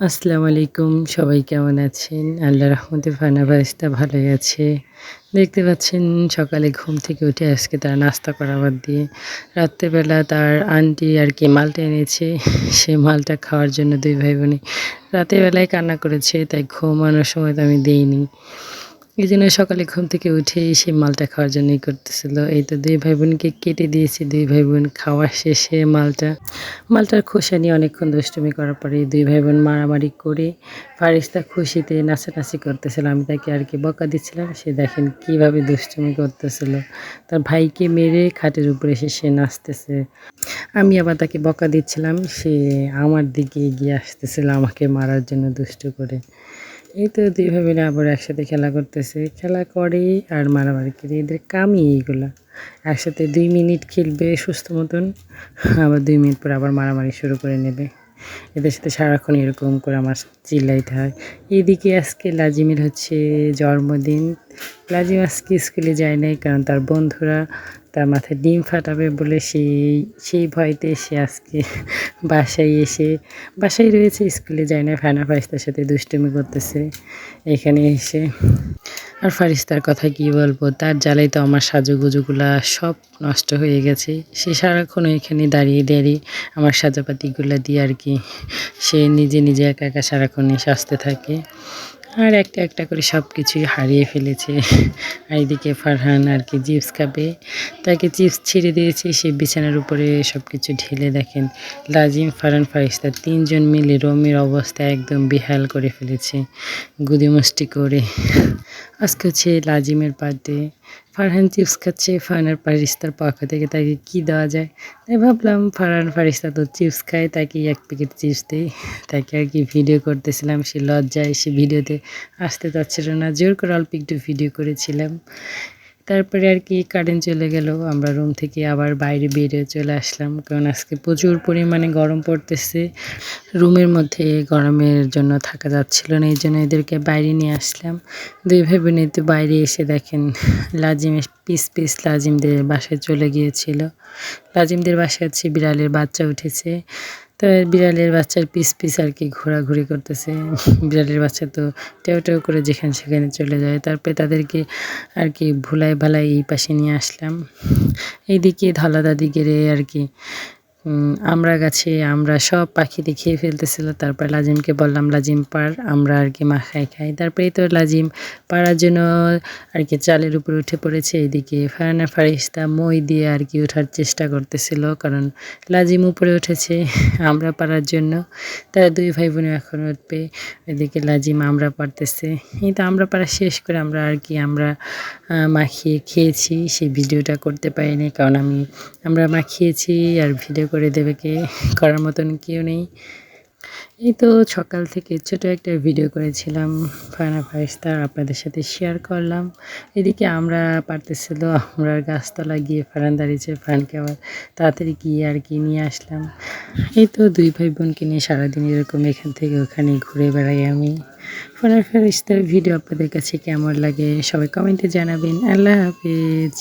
আসসালামু আলাইকুম, সবাই কেমন আছেন? আল্লাহ রহমতে ফানা বারিস্তা ভালোই আছে। দেখতে পাচ্ছেন সকালে ঘুম থেকে উঠে আজকে তার নাস্তা করাবার দিয়ে রাত্রেবেলা তার আন্টি আর কি মালটা এনেছে। সে মালটা খাওয়ার জন্য দুই ভাই বোনে রাতের বেলায় কান্না করেছে, তাই ঘুমানোর সময় তো আমি দিইনি। এই জন্য সকালে ঘুম থেকে উঠে সে মালটা খাওয়ার জন্যই করতেছিল। এই তো দুই ভাই বোনকে কেটে দিয়েছি, দুই ভাই বোন খাওয়া শেষে মালটা। মালটার খোসা নিয়ে অনেকক্ষণ দুষ্টুমি করার পরে দুই ভাই বোন মারামারি করে ফারিস্তা খুশিতে নাচানাচি করতেছিল। আমি তাকে আর কি বকা দিচ্ছিলাম, সে দেখেন কীভাবে দুষ্টুমি করতেছিল। তার ভাইকে মেরে খাটের উপরে এসে সে নাচতেছে। আমি আবার তাকে বকা দিচ্ছিলাম, সে আমার দিকে এগিয়ে আসতেছিল আমাকে মারার জন্য দুষ্টু করে। এই তো দুই ভাবে না আবার একসাথে খেলা করতেছে। খেলা করে আর মারামারি করে। এদের কামই এইগুলা। একসাথে দুই মিনিট খেলবে সুস্থ মতন, আবার দুই মিনিট পর আবার মারামারি শুরু করে নেবে। এদের সাথে সারাক্ষণ এরকম করে আমার চিল্লাইতে হয়। এদিকে আজকে লাজিমের হচ্ছে জন্মদিন। লাজিম আজকে স্কুলে যায় নাই কারণ তার বন্ধুরা তার মাথায় ডিম ফাটাবে বলে সেই সেই ভয়তে সে আজকে বাসায় এসে, বাসায় রয়েছে, স্কুলে যায় না ফ্যানা ফাইস্তার সাথে দুষ্টুমি করতেছে। এখানে এসে আর ফারিস্তার কথা কি বলব? তার জ্বালাই তো আমার সাজুগুজুগুলা সব নষ্ট হয়ে গেছে। সে সারাক্ষণ এখানে দাঁড়িয়ে দাঁড়িয়ে আমার সাজাপাতিগুলো দিয়ে আর কি সে নিজে নিজে একা একা সারাক্ষণই সাজতে থাকে। আর একটা একটা করে সব কিছুই হারিয়ে ফেলেছে। আর এদিকে ফারহান আর কি চিপস খাবে। তাকে চিপস ছিঁড়ে দিয়েছে, সে বিছানার উপরে সব কিছু ঢেলে দেখেন। লাজিম, ফারহান, ফারিস্তা তিনজন মিলে রমির অবস্থা একদম বিহাল করে ফেলেছে। গুদিমুষ্টি করে। আজকে হচ্ছে লাজিমের বার্থডে ফারহান চিপস খাচ্ছে, ফারহানের ফারিস্তার পক্ষ থেকে তাকে কি দেওয়া যায়? তাই ভাবলাম, ফারহান ফারিস্তা তো চিপস খায় তাকে এক প্যাকেট চিপস দিই। তাকে আর কি ভিডিও করতেছিলাম, সে লজ্জায় সে ভিডিওতে আসতে চাচ্ছিল না। জোর করে অল্প একটু ভিডিও করেছিলাম। তারপরে আর কি কারেন্ট চলে গেল। আমরা রুম থেকে আবার বাইরে বেরিয়ে চলে আসলাম। কারণ আজকে প্রচুর পরিমাণে গরম পড়তেছে। রুমের মধ্যে গরমের জন্য থাকা যাচ্ছিল না, এই জন্য এদেরকে বাইরে নিয়ে আসলাম। দুই ভাই বোন তো বাইরে এসে দেখেন লাজিমের পিস পিস লাজিমদের বাসায় চলে গিয়েছিল। লাজিমদের বাসায় আছে বিড়ালের বাচ্চা উঠেছে। তো বিড়ালের বাচ্চার পিস পিস আর কি ঘোরাঘুরি করতেছে। বিড়ালের বাচ্চা তো টেউ টেউ করে যেখানে সেখানে চলে যায়। তারপরে তাদেরকে আর কি ভুলাই ভালাই এই পাশে নিয়ে আসলাম। এইদিকে ধলা দাদি গেড়ে আর কি আমরা গাছে, আমরা সব পাখিতে খেয়ে ফেলতেছিল। তারপর লাজিমকে বললাম, লাজিম, পার, আমরা আর কি মাখাই খাই তারপরেই তো লাজিম পাড়ার জন্য আর কি চালের উপরে উঠে পড়েছে। এদিকে ফারানা ফারিস্তা মই দিয়ে আর কি ওঠার চেষ্টা করতেছিল, কারণ লাজিম উপরে উঠেছে আমরা পারার জন্য। তারা দুই ভাই বোন এখন উঠবে। এদিকে লাজিম, আমরা পারতেছে। এই তো আমরা পারা শেষ করে আমরা আর কি, আমরা মাখিয়ে খেয়েছি। সেই ভিডিওটা করতে পারিনি, কারণ আমি, আমরা মাখিয়েছি আর ভিডিও করে দেবে কে করার মতন কেউ নেই। এই তো সকাল থেকে ছোট একটা ভিডিও করেছিলাম ফায়না ফারিস্তা আপনাদের সাথে শেয়ার করলাম। এদিকে আমরা পারতেছিল আমরা গাছতলা গিয়ে ফারান দাঁড়িয়েছে ফারানকে আবার তাড়াতাড়ি গিয়ে আর কি নিয়ে আসলাম। এই তো দুই ভাই বোনকে নিয়ে সারাদিন এরকম এখান থেকে ওখানে ঘুরে বেড়াই আমি। ফারান ফারিস্তার ভিডিও আপনাদের কাছে কেমন লাগে সবাই কমেন্টে জানাবেন। আল্লাহ হাফিজ।